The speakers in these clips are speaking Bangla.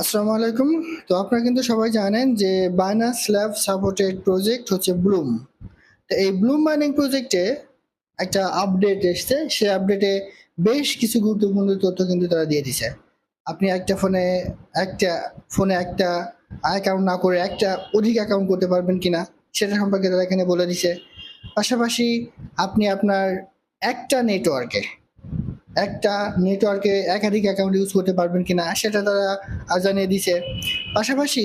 আসসালামু আলাইকুম। তো আপনারা কিন্তু সবাই জানেন যে বাইনান্স ল্যাব সাপোর্টেড প্রজেক্ট হচ্ছে ব্লুম তো এই ব্লুম মাইনিং প্রজেক্টে একটা আপডেট এসছে। সেই আপডেটে বেশ কিছু গুরুত্বপূর্ণ তথ্য কিন্তু তারা দিয়ে দিছে আপনি একটা ফোনে একটা ফোনে একটা অ্যাকাউন্ট না করে একটা অধিক অ্যাকাউন্ট করতে পারবেন কিনা, সেটা সম্পর্কে তারা এখানে বলে দিছে পাশাপাশি আপনি আপনার একটা নেটওয়ার্কে একটা নেটওয়ার্কে একাধিক অ্যাকাউন্ট ইউজ করতে পারবেন কিনা, সেটা তারা জানিয়ে দিছে। পাশাপাশি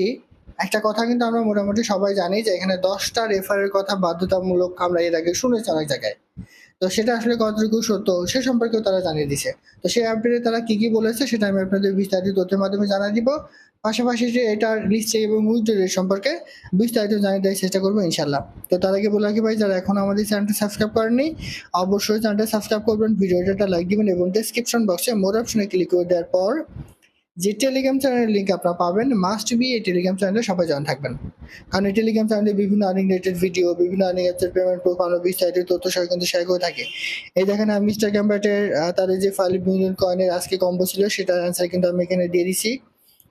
একটা কথা কিন্তু আমরা মোটামুটি সবাই জানি যে এখানে দশটা রেফারের কথা বাধ্যতামূলক আমরা এর আগে শুনেছি অনেক জায়গায়। তো সেটা আসলে কতটুকু সত্য, সে সম্পর্কেও তারা জানিয়ে দিছে। তো সেই আপডেটে তারা কি কি বলেছে সেটা আমি আপনাদের বিস্তারিত তথ্যের মাধ্যমে জানিয়ে দিব। পাশাপাশি যে এটার লিস্টে এবং উইথড্রের সম্পর্কে বিস্তারিত জানিয়ে দেওয়ার চেষ্টা করব ইনশাল্লাহ তো তার আগে বলে রাখি ভাই, যারা এখন আমাদের চ্যানেলটা সাবস্ক্রাইব করেননি, অবশ্যই চ্যানেলটা সাবস্ক্রাইব করবেন ভিডিওটা লাইক দিবেন এবং ডেসক্রিপশন বক্সে মোর অপশনে ক্লিক করে দেওয়ার পর যে টেলিগ্রাম চ্যানেলের লিঙ্ক আপনারা পাবেন মাস্ট বি এই টেলিগ্রাম চ্যানেলে সবাই জয়েন থাকবেন। কারণ এই টেলিগ্রাম চ্যানেলে বিভিন্ন আর্নিং রিলেটেড ভিডিও বিভিন্ন আর্নিং অ্যাপসের পেমেন্ট প্রুফ প্রোফাইল বিস্তারিত তথ্য সহ কিন্তু শেয়ার করে থাকে। এই দেখেন, আমি মিস্টার ক্যাম্পার্টের তাদের যে ফাইভ মিলিয়ন কয়েনের আজকে কম্বো ছিল, সেটার অ্যান্সার কিন্তু আমি এখানে দিয়ে দিছি।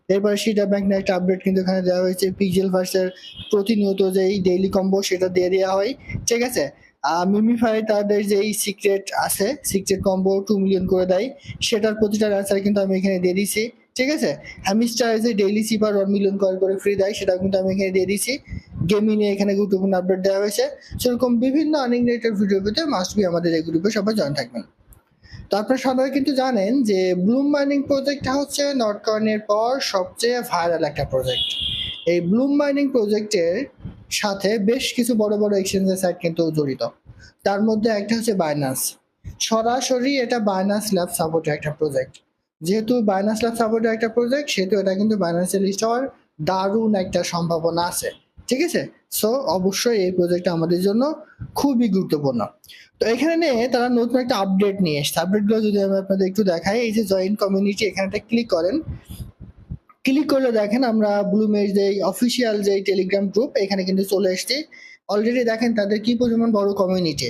এরপরে সিটা ব্যাংক নিয়ে একটা আপডেট কিন্তু এখানে দেওয়া হয়েছে। পিক্সেল ভার্সের প্রতিনিয়ত যেই ডেইলি কম্বো সেটা দিয়ে দেওয়া হয়। ঠিক আছে? মিমিফাই তাদের যেই সিক্রেট আছে সিক্রেট কম্বো টু মিলিয়ন করে দেয়, সেটার প্রতিটার অ্যান্সার কিন্তু আমি এখানে দিয়ে দিয়েছি ঠিক আছে? হ্যামিস্টার যে daily cipher one million coin করে ফ্রি দেয়, সেটা কিন্তু আমি এখানে দিয়ে দিয়েছি গেমিং নিয়ে এখানে গুরুত্বপূর্ণ আপডেট দেওয়া হয়েছে। সেরকম বিভিন্ন আর্নিং রিলেটেড ভিডিও পেতে মাস্ট বি আমাদের এই গ্রুপে সবাই জয়েন থাকবেন। তো আপনারা সবাই কিন্তু জানেন যে ব্লুম মাইনিং প্রজেক্টটা হচ্ছে নর্থ কর্নের পর সবচেয়ে ভাইরাল একটা প্রজেক্ট এই ব্লুম মাইনিং প্রজেক্টের সাথে বেশ কিছু বড় বড় এক্সচেঞ্জের সাইট কিন্তু জড়িত। তার মধ্যে একটা হচ্ছে বাইনান্স সরাসরি এটা বাইনান্স ল্যাব সাপোর্টের একটা প্রজেক্ট যেহেতু বাইনান্স ল্যাব সাপোর্টের একটা প্রজেক্ট সেহেতু এটা কিন্তু বাইনান্সের লিস্ট হওয়ার দারুণ একটা সম্ভাবনা আছে। ঠিক আছে? সো অবশ্যই এই প্রজেক্টটা আমাদের জন্য খুবই গুরুত্বপূর্ণ। তো এখানে নিয়ে তারা নতুন একটা আপডেট নিয়ে এসছে। আপডেটগুলো যদি আমি আপনাদের একটু দেখাই, এই যে জয়েন্ট কমিউনিটি এখানে ক্লিক করেন। ক্লিক করলে দেখেন আমরা ব্লুমের যে অফিসিয়াল যে টেলিগ্রাম গ্রুপ এখানে কিন্তু চলে এসেছি। অলরেডি দেখেন তাদের কি পরিমাণ বড় কমিউনিটি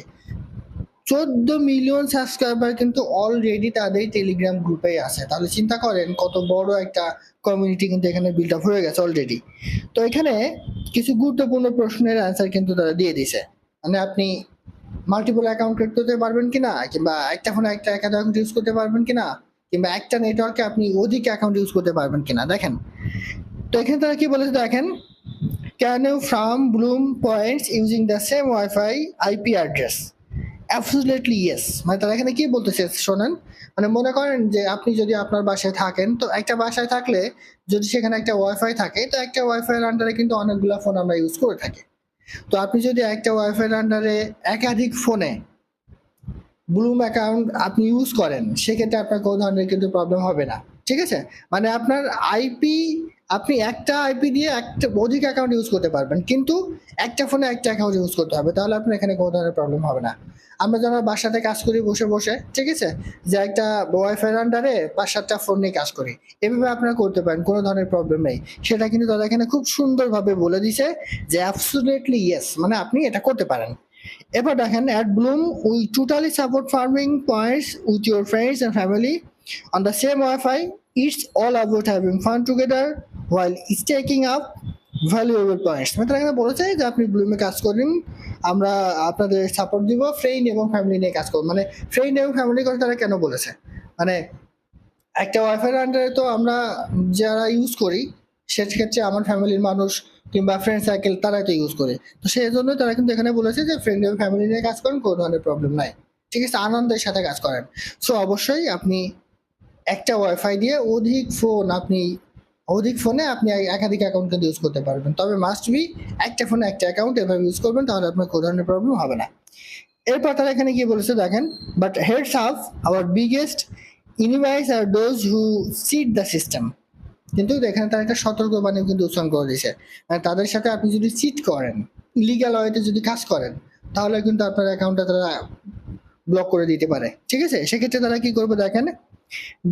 চোদ্দ মিলিয়ন সাবস্ক্রাইবার কিন্তু অলরেডি তাদের টেলিগ্রাম গ্রুপে আছে। তাহলে চিন্তা করেন, কত বড় একটা কমিউনিটি কিন্তু এখানে বিল্ড আপ হয়ে গেছে অলরেডি তো এখানে কিছু গুরুত্বপূর্ণ প্রশ্নের অ্যান্সার কিন্তু তারা দিয়ে দিছে। মানে আপনি মাল্টিপল অ্যাকাউন্ট ক্রিয়েট করতে পারবেন কিনা, কিংবা একটা ফোনে একটা অ্যাকাউন্ট ইউজ করতে পারবেন কিনা, কিংবা একটা নেটওয়ার্কে আপনি অধিক অ্যাকাউন্ট ইউজ করতে পারবেন কিনা, দেখেন। তো এখানে তারা কি বলেছে দেখেন can you farm Blum points using the same WiFi IP address absolutely yes মানে তারা এখানে কি বলতেছে শোনেন? মানে মনে করেন যে আপনি যদি আপনার বাসায় থাকেন, তো একটা বাসায় থাকলে যদি সেখানে একটা ওয়াইফাই থাকে, তো একটা ওয়াইফাইয়ের আন্ডারে কিন্তু অনেকগুলো ফোন আমরা ইউজ করে থাকি। তো আপনি যদি একটা ওয়াইফাইয়ের আন্ডারে একাধিক ফোনে ব্লুম অ্যাকাউন্ট আপনি ইউজ করেন, সেক্ষেত্রে আপনার কোনো ধরনের কিন্তু প্রবলেম হবে না। ঠিক আছে? মানে আপনার আইপি আপনি একটা আইপি দিয়ে একটা অধিক অ্যাকাউন্ট ইউজ করতে পারবেন। কিন্তু একটা ফোনে একটা অ্যাকাউন্ট ইউজ করতে হবে, তাহলে আপনার এখানে কোনো ধরনের প্রবলেম হবে না। আমরা যারা বাসাতে কাজ করি, বসে বসে, ঠিক আছে? যে একটা ওয়াইফাই আন্ডারে পাঁচ সাতটা ফোন নিয়ে কাজ করি। এভাবে আপনারা করতে পারেন, কোনো ধরনের প্রবলেম নেই। সেটা কিন্তু তারা এখানে খুব সুন্দরভাবে বলে দিছে যে অ্যাবসুলেটলি ইয়েস মানে আপনি এটা করতে পারেন। এবার দেখেন at Blum we totally support farming points with your friends and family on the same WiFi it's all about having fun together while staking up valuable points তারা এখানে বলেছে যে আপনি ব্লুমে কাজ করেন, আমরা আপনাদের সাপোর্ট দিব ফ্রেন্ড এবং ফ্যামিলি নিয়ে কাজ করুন। মানে ফ্রেন্ড এবং ফ্যামিলি কথা তারা কেন বলেছে? মানে একটা ওয়াইফাই আন্ডারে তো আমরা যারা ইউজ করি, সেক্ষেত্রে আমার ফ্যামিলির মানুষ কিংবা ফ্রেন্ড সার্কেল তারাই তো ইউজ করে। তো সেই জন্য তারা কিন্তু এখানে বলেছে যে ফ্রেন্ড এবং ফ্যামিলি নিয়ে কাজ করেন, কোনো ধরনের প্রবলেম নাই। ঠিক আছে, আনন্দের সাথে কাজ করেন। সো অবশ্যই আপনি একটা ওয়াইফাই দিয়ে অধিক ফোন আপনি অধিক ফোনে আপনি একাধিক অ্যাকাউন্ট কিন্তু ইউজ করতে পারবেন। তবে মাস্ট বি একটা ফোনে একটা অ্যাকাউন্ট এভাবে ইউজ করবেন, তাহলে আপনার কোনো ধরনের প্রবলেম হবে না। এরপর তারা এখানে গিয়ে বলেছে, দেখেন but heads up our biggest enemies are those who cheat the system কিন্তু এখানে তারা একটা সতর্কবাণী কিন্তু উচ্চারণ করে দিয়েছে। মানে তাদের সাথে আপনি যদি চিট করেন ইলিগাল ওয়েতে যদি কাজ করেন, তাহলে কিন্তু আপনার অ্যাকাউন্টটা তারা ব্লক করে দিতে পারে। ঠিক আছে? সেক্ষেত্রে তারা কি করবে দেখেন?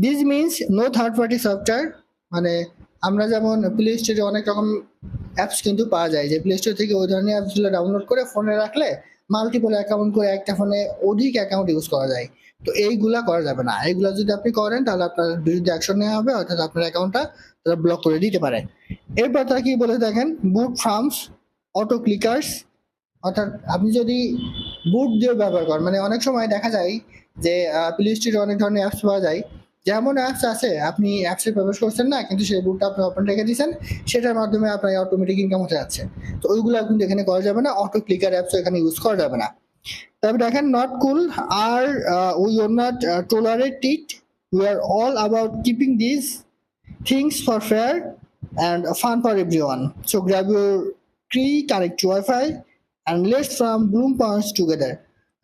This means no third party software মানে আমরা যেমন প্লে স্টোরে অনেক রকম অ্যাপস কিন্তু পাওয়া যায়। যে প্লে স্টোর থেকে ওই ধরনের অ্যাপসগুলো ডাউনলোড করে ফোনে রাখলে মাল্টিপল অ্যাকাউন্ট করে একটা ফোনে অধিক অ্যাকাউন্ট ইউজ করা যায়। তো এইগুলা করা যাবে না। এইগুলা যদি আপনি করেন, তাহলে আপনার বিরুদ্ধে অ্যাকশন নেওয়া হবে, অর্থাৎ আপনার অ্যাকাউন্টটা তারা ব্লক করে দিতে পারে। এরপর তারা কি বলে দেখেন? বুট ফার্মস অটো ক্লিকার্স অর্থাৎ আপনি যদি বুট দিয়ে ব্যবহার করেন মানে অনেক সময় দেখা যায় যে প্লে স্টোরে অনেক ধরনের অ্যাপস পাওয়া যায়। যেমন অ্যাপস আছে, আপনি অ্যাপসে প্রবেশ করছেন না, কিন্তু সেই বুটটা আপনি ওপেন রেখে দিয়েছেন, সেটার মাধ্যমে আপনার অটোমেটিক ইনকাম হতে যাচ্ছে। তো ওইগুলো কিন্তু এখানে করা যাবে না অটো ক্লিকার অ্যাপস এখানে ইউজ করা যাবে না। তবে দেখেন not cool R we are not tolerate it we are all about keeping this things for fair and fun for everyone so your tree connect to wi-fi and let's from bloom points together.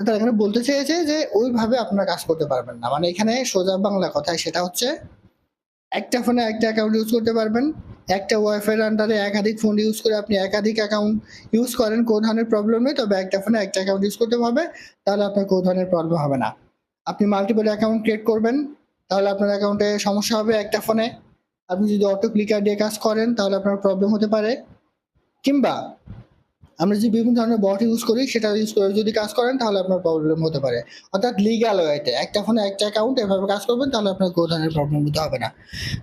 তারা এখানে বলতে চেয়েছে যে ওইভাবে আপনারা কাজ করতে পারবেন না। মানে এখানে সোজা বাংলা কথায় সেটা হচ্ছে, একটা ফোনে একটা অ্যাকাউন্ট ইউজ করতে পারবেন, একটা ওয়াইফাই আন্ডারে একাধিক ফোন ইউজ করে আপনি একাধিক অ্যাকাউন্ট ইউজ করেন, কোনো ধরনের প্রবলেম নেই, তবে একটা ফোনে একটা অ্যাকাউন্ট ইউজ করতে হবে, তাহলে আপনার কোনো ধরনের প্রবলেম হবে না। আপনি মাল্টিপল অ্যাকাউন্ট ক্রিয়েট করবেন, তাহলে আপনার অ্যাকাউন্টে সমস্যা হবে একটা ফোনে আপনি যদি অটো ক্লিকার দিয়ে কাজ করেন, তাহলে আপনার প্রবলেম হতে পারে। কিংবা আমরা যে বিভিন্ন ধরনের বট ইউজ করি, সেটা ইউজ করে যদি কাজ করেন, তাহলে আপনার প্রবলেম হতে পারে। অর্থাৎ লিগাল ওয়েতে একটা ফোনে একটা অ্যাকাউন্ট এভাবে কাজ করবেন, তাহলে আপনার কোনো ধরনের প্রবলেম হতে হবে না।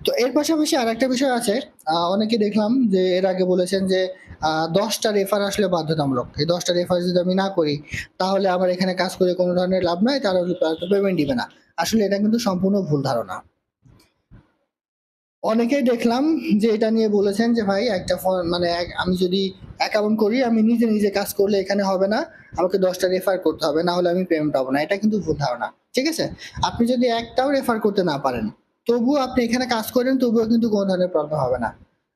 তো এর পাশাপাশি আর একটা বিষয় আছে অনেকে দেখলাম যে এর আগে বলেছেন যে দশটা রেফার আসলে বাধ্যতামূলক। এই দশটা রেফার যদি আমি না করি, তাহলে আমার এখানে কাজ করে কোনো ধরনের লাভ নাই, তারা পেমেন্ট দিবে না। আসলে এটা কিন্তু সম্পূর্ণ ভুল ধারণা। অনেকেই দেখলাম যে এটা নিয়ে বলেছেন যে, ভাই, একটা ফোন মানে আমি যদি অ্যাকাউন্ট করি, আমি নিজে নিজে কাজ করলে এখানে হবে না। আমাকে দশটা রেফার করতে হবে, না হলে আমি পেমেন্ট পাবো না। এটা কিন্তু ভুল ধারণা, ঠিক আছে? আপনি যদি একটাও রেফার করতে না পারেন, তবুও আপনি এখানে কাজ করেন, তবুও কিন্তু কোনো ধরনের প্রবলেম হবে না।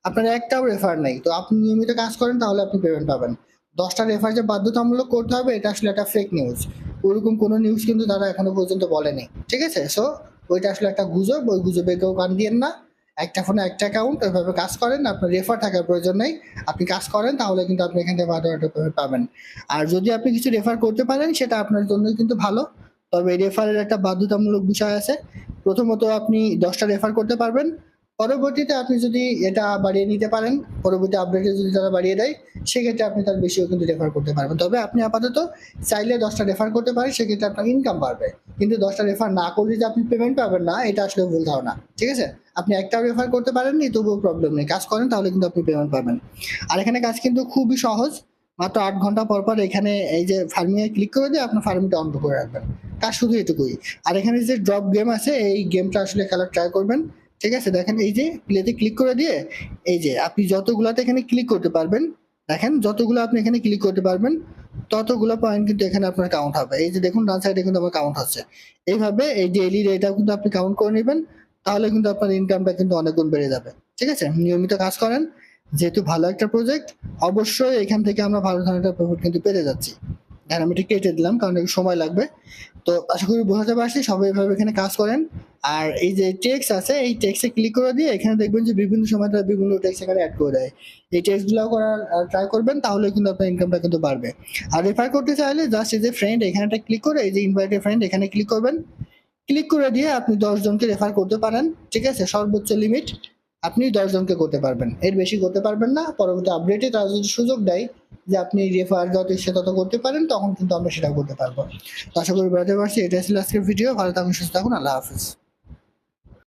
আপনার একটাও রেফার নেই, তো আপনি নিয়মিত কাজ করেন, তাহলে আপনি পেমেন্ট পাবেন। দশটা রেফার যে বাধ্যতামূলক করতে হবে, এটা আসলে একটা ফেক নিউজ ওরকম কোনো নিউজ কিন্তু তারা এখনও পর্যন্ত বলেনি, ঠিক আছে? সো ওইটা আসলে একটা গুজব, ওই গুজবে কেউ কান দিয়েন না। একটা ফোনে একটা অ্যাকাউন্ট ওইভাবে কাজ করেন, আপনার রেফার থাকার প্রয়োজন নেই। আপনি কাজ করেন, তাহলে কিন্তু আপনি এখান থেকে পেমেন্ট পাবেন। আর যদি আপনি কিছু রেফার করতে পারেন, সেটা আপনার জন্য কিন্তু ভালো। তবে রেফারের একটা বাধ্যতামূলক বিষয় আছে। প্রথমত আপনি দশটা রেফার করতে পারবেন। পরবর্তীতে আপনি যদি এটা বাড়িয়ে নিতে পারেন, পরবর্তী আপডেটে যদি তারা বাড়িয়ে দেয়, সেক্ষেত্রে আপনি তার বেশিও কিন্তু রেফার করতে পারবেন। তবে আপনি আপাতত চাইলে দশটা রেফার করতে পারেন, সেক্ষেত্রে আপনার ইনকাম বাড়বে। কিন্তু দশটা রেফার না করলে যে আপনি পেমেন্ট পাবেন না, এটা আসলে ভুল ধারণা। ঠিক আছে? আপনি একটাও রেফার করতে পারেননি, তবুও প্রবলেম নেই। কাজ করেন, তাহলে কিন্তু আপনি পেমেন্ট পাবেন। আর এখানে কাজ কিন্তু খুবই সহজ। মাত্র আট ঘণ্টা পর পর এখানে এই যে ফার্মিংয়ে ক্লিক করে দিয়ে আপনার ফার্মিংটা অন করে রাখবেন। কাজ শুধু এটুকুই। আর এখানে যে ড্রপ গেম আছে, এই গেমটা আসলে খেলার ট্রাই করবেন। ঠিক আছে? দেখেন এই যে প্লেতে ক্লিক করে দিয়ে, এই যে আপনি যতগুলাতে এখানে ক্লিক করতে পারবেন, দেখেন যতগুলো আপনি এখানে ক্লিক করতে পারবেন, ততগুলো পয়েন্ট কিন্তু এখানে আপনার কাউন্ট হবে। এই যে দেখুন, ডান সাইডে কিন্তু আমার কাউন্ট হচ্ছে। এইভাবে এই ডেইলি এটাও কিন্তু আপনি কাউন্ট করে নেবেন। তাহলে কিন্তু আপনার ইনকামটা কিন্তু অনেক গুণ বেড়ে যাবে। ঠিক আছে? নিয়মিত কাজ করেন। যেহেতু ভালো একটা প্রজেক্ট অবশ্যই এখান থেকে আমরা ভালো ধরনের একটা প্রফিট কিন্তু পেতে যাচ্ছি। এটা কেটে দিলাম, কারণ একটু সময় লাগবে। তো আশা করি বোঝাতে পারছি, সবাই এভাবে এখানে কাজ করেন। আর এই যে টেক্স আছে, এই টেক্সে ক্লিক করে দিয়ে এখানে দেখবেন যে বিভিন্ন সময় তারা বিভিন্ন টেক্স এখানে অ্যাড করে দেয়। এই টেক্সগুলো করার ট্রাই করবেন তাহলে কিন্তু আপনার ইনকামটা কিন্তু বাড়বে। আর রেফার করতে চাইলে জাস্ট এই যে ফ্রেন্ড এখানে একটা ক্লিক করে, এই যে ইনভাইটেড ফ্রেন্ড এখানে ক্লিক করবেন। ক্লিক করে দিয়ে আপনি দশজনকে রেফার করতে পারেন, ঠিক আছে? সর্বোচ্চ লিমিট আপনি দশ জনকে করতে পারবেন। এর বেশি করতে পারবেন না। পরবর্তী আপডেটে তারা যদি সুযোগ দেয় যে আপনি রেফার যত ইচ্ছে তত করতে পারেন, তখন কিন্তু আমরা সেটা করতে পারব। আশা করি বেড়াতে পারছি। এটা ছিল আজকের ভিডিও ভালো থাকুন, সুস্থ থাকুন। আল্লাহ হাফিজ।